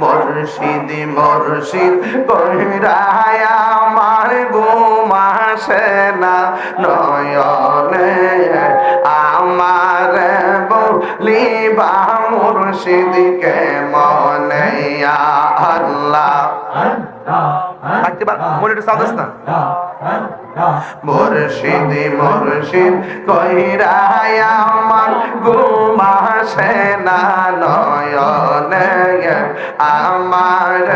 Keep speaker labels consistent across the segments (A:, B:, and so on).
A: মুর্শিদি মুর্শিদ কইরায় আমার ঘুমাসে না। নয়নে আমার বলিবা মুর্শিদকে মনে আল্লাহ। থাকতে পার মনে একটু সাউন্ড না। মুর্শিদি, মুর্শিদ, কইরায় আমার ঘুমাসে না, নয়নে আমার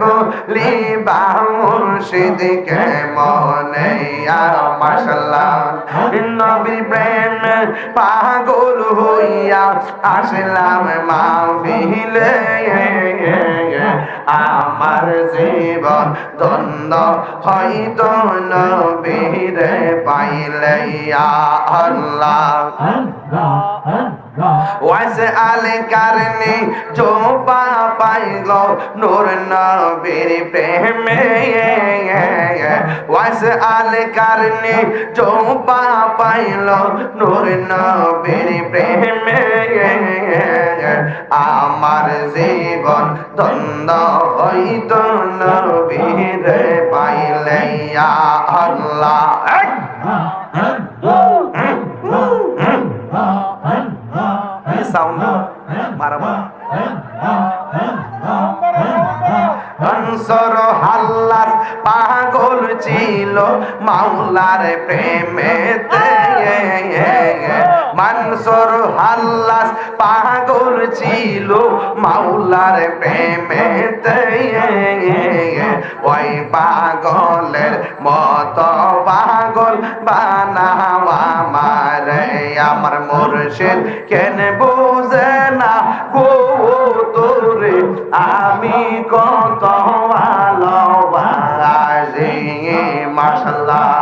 A: বলিবা মুর্শিদকে মনে মাশাল্লাহ নবী প্রেম পাগল হইয়া আসলাম, মাহফিলে আমার জীবন দ্বন্দ্ব হয়তো পাইলে আল্লাহ। কারণে পাইল নূর নবীর প্রেমে। কারণে পাইল নূর নবীর প্রেমে। আমার জীবন দ্বন্দ্ব হইত নবীর পাইলে আল্লাহ। ছিল মাওলার প্রেমেতে মানসর হাল্লাস পাগল ছিল মাওলার প্রেমেতে। ওই পাগলের মত পাগল বানাওয়া মারে আমার মুর্শিদ কেন বুঝে না গো তোরে। আমি কত ভালোবাসি, মাশাল্লাহ।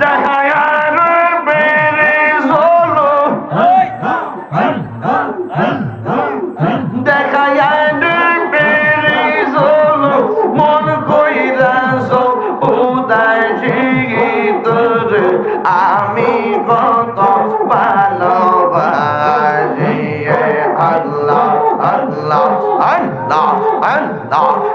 A: দেখায়ার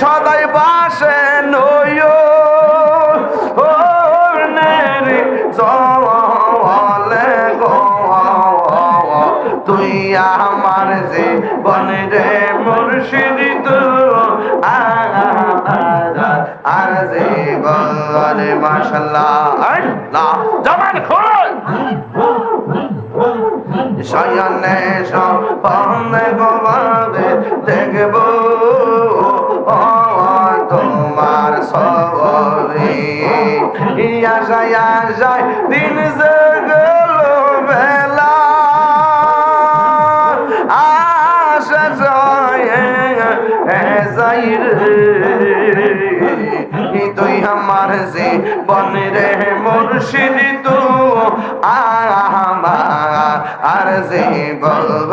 A: সদাই বাসে নয় তুই আমার যে বনে মুর্শিদ আর যে বনে মাশাল্লাহ। আল্লাহ জবান খোল। শয়নে গোবাদে দেখব। সবরি আশায় আশায় দিন যে গেল বেলা আশা যাই রে। তুই আমার যে বন রে মুর্শিদ আর যে বলব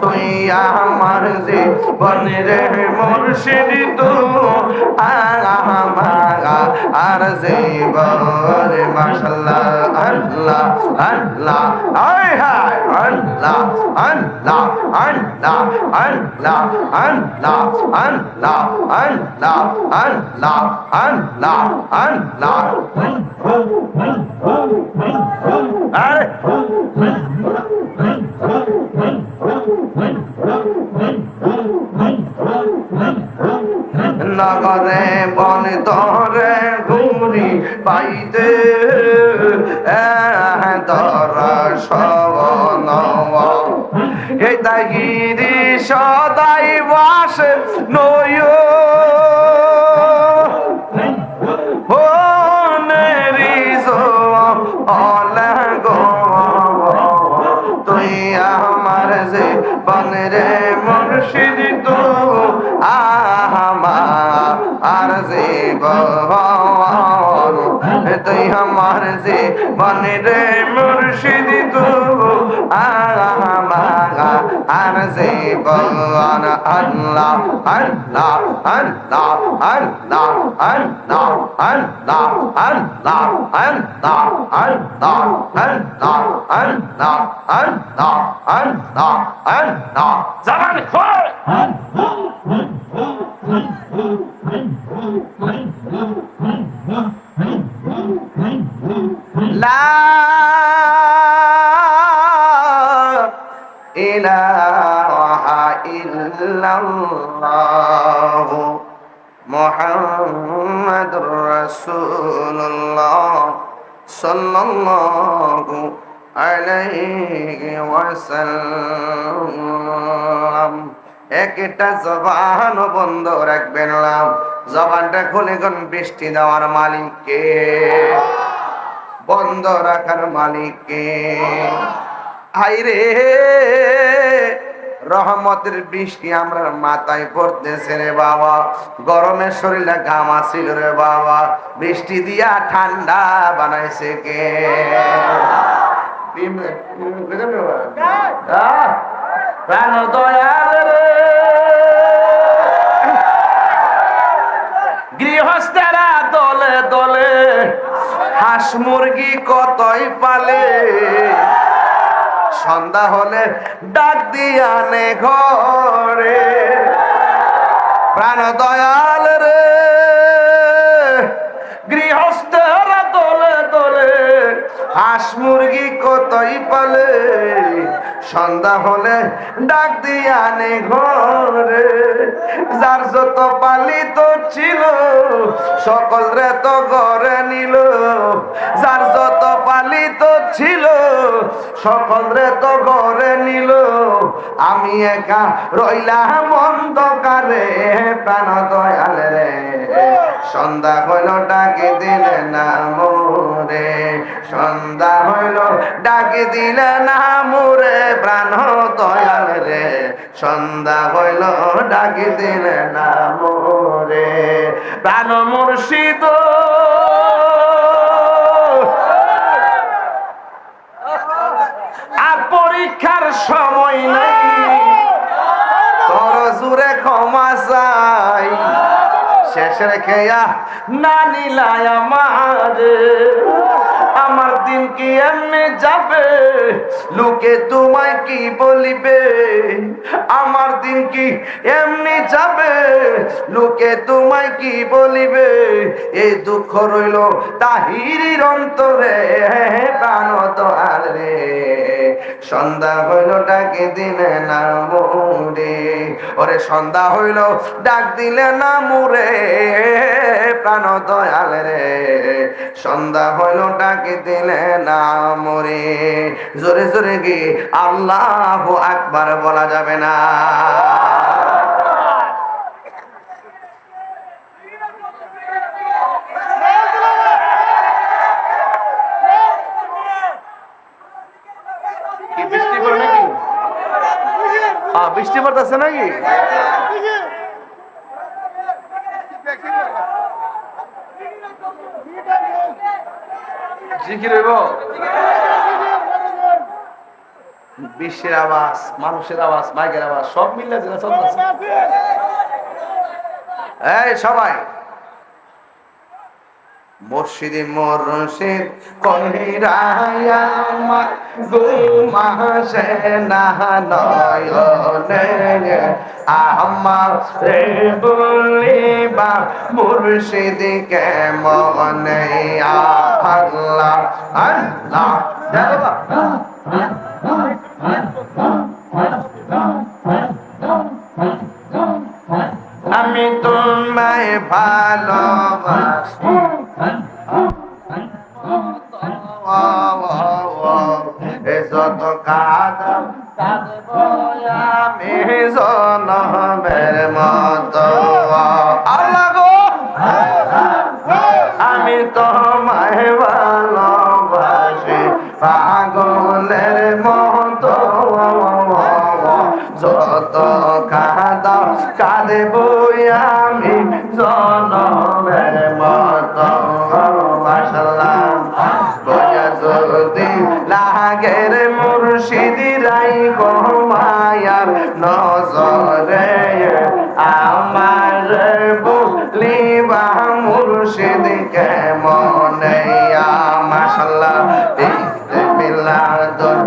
A: তুই আমার যে বনের মুর্শিদ তু আর যে বল মাশাল্লাহ আল্লাহ আল্লাহ আয় হায় আল্লাহ আল্লাহ আল্লাহ আল্লাহ আল্লাহ আল্লাহ আল্লাহ আল্লাহ আল্লাহ আল্লাহ আরে নগরে বন তরে ঘুরি পাইতে ধরা সব এই তাই গিরি সদাই বাস নয়। বানরে মুর্শিদ তো আহমা আর জীবন তুই আমার জীবন রে মুর্শিদ তো আহমা আমার বল আল্লাহ আল্লাহ আল্লাহ আল্লাহ আল্লাহ আল্লাহ আল্লাহ আল্লাহ আল্লাহ আল্লাহ আল্লাহ আল্লাহ আল্লাহ আল্লাহ
B: জবান খোল
A: লা ইল্লাল্লাহ মুহাম্মাদুর রাসূলুল্লাহ সাল্লাল্লাহু আলাইহি ওয়াসাল্লাম। একটা জবান বন্ধ রাখবেন না। জবানটা খুলে কোন বৃষ্টি দেওয়ার মালিককে। বন্ধ রাখার মালিককে। হাইরে রহমতের বৃষ্টি আমরা মাথায় পড়তেছে রে বাবা। গরমের শরীরে ঘাম আসিল রে বাবা। বৃষ্টি দিয়া ঠান্ডা বানাইছে কে? গৃহস্থেরা দলে দলে হাঁস মুরগি কতই পালে? সন্ধ্যা হলে ডাক দিয়ানে ঘরে। প্রাণ দয়াল হাঁস মুরগি কতই পালে? সন্ধ্যা হলে ডাক দিয়ানে ঘরে। যার যত পালিত ছিল, সকল রে তো ঘরে নিল। যার যত পালিত ছিল, সকল রে তো ঘরে নিল। আমি একা রইলাম অন্ধকারে, প্রাণ দয়াল রে। সন্ধ্যা হইল ডাকে দিলে না মোরে। সন্ধ্যা হইল, ডাকে দিলে না মোরে প্রাণ দয়াল রে। সন্ধ্যা হইল, ডাকে দিলে না মোরে প্রাণ মুর্শিদ। আর পরীক্ষার সময় নাই। তোর জুড়ে ক্ষমা চাই। শেষের খেয়া না নিলাই আমার। আমার দিন কি এমনি যাবে? লোকে তোমায় কি বলিবে? আমার দিন কি এমনি যাবে? লোকে তোমায় কি বলিবে? এই দুঃখ রইল তাহিরির অন্তরে প্রাণ দোয়াল রে। সন্ধ্যা হইল ডাকে দিলে না মুরে। ওরে সন্ধ্যা হইল ডাক দিলে না মুরে। প্রাণ দয়াল রে। সন্ধ্যা হইল, ডাকে দিলে না মুরে। জোরে জোরে কি আল্লাহ আকবার বলা যাবে না। বৃষ্টি পড়তেছে নাকি? জিকির হইব? বিশ্বের আওয়াজ, মানুষের আওয়াজ, মাইকের আওয়াজ, সব মিললে যেটা চলতেছে। এই সবাই। মুর্শিদি মুর্শিদ কহিরায়া গুমাসে নয়নে আমার মুর্শিদ কে মনে আল্লাহ আল্লাহ আমি তোমায় ভালোবাসি। যত কাদম আমি জনমের মতো। আল্লাহ আমি তোমায় যত কাদা কাঁদব আমি জনমের মতো মাসাল্লাহ যদি লাগের মুর্শিদি রাই মায়ার নজরে আমার বলিবা মুর্শিদ কে মনে মাসাল্লাহ মিলাদন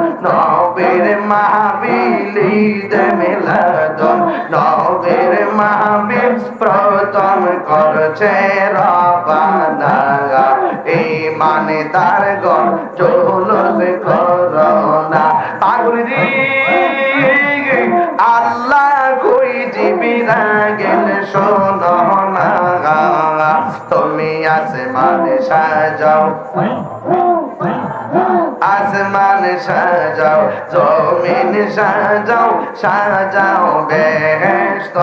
A: নবীর মাহবিলি দে মিলাদন নবীর মাহবিল প্রথম করছে রবানা এই মানে তার গণ জোলস করোনা পাগলি আল্লাহ কই জীবিরা গেল শোনো না তুমি আসমানে সাজাও আসমান সাজাও, জমিন সাজাও সাজাও বেহেস্ত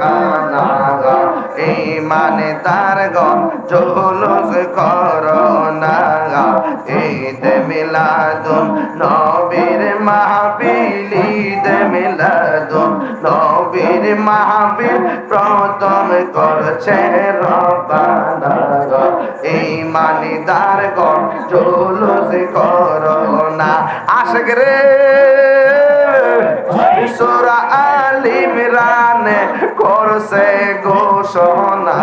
A: কানা ইমানে তার গম জলস করো না ঈদ মিলাদুন, নবীর মাহফিল, ঈদ মিলাদুন, নবীর মাহফিল প্রথম করছে রবানা ইমানে তার গম জলস করো না আশক রে। সুরা করছে ঘোষণা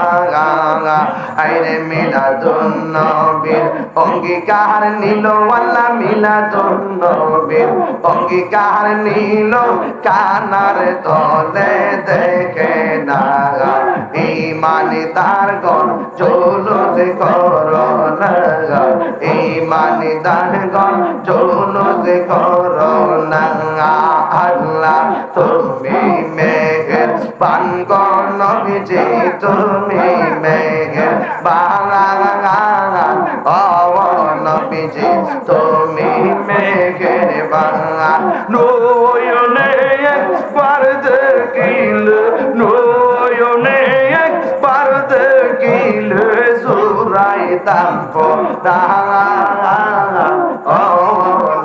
A: আইরে মিলাদুন অঙ্গীকার নিল মিলাদুন অঙ্গীকার নিল। কানার তলে দেখে ইমানি তার গণ জলস করো। ইমানি তার গণ জলস করো না আল্লাহ, তুমি মেঘের পান গণবিজি তুমি মেঘের বাঙান অবনবিজি তুমি মেঘের বাঙান নয়নে একবার দেখিল নয়নে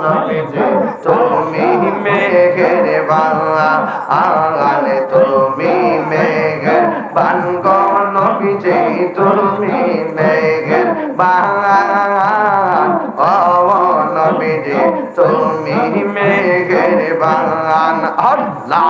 A: নবীজি তুমি মেঘের বাংলা আগানে তুমি মেঘের বানগ নবীজি তুমি মেঘের বাঙান ও নবীজি তুমি মেঘের বাঙান আল্লাহ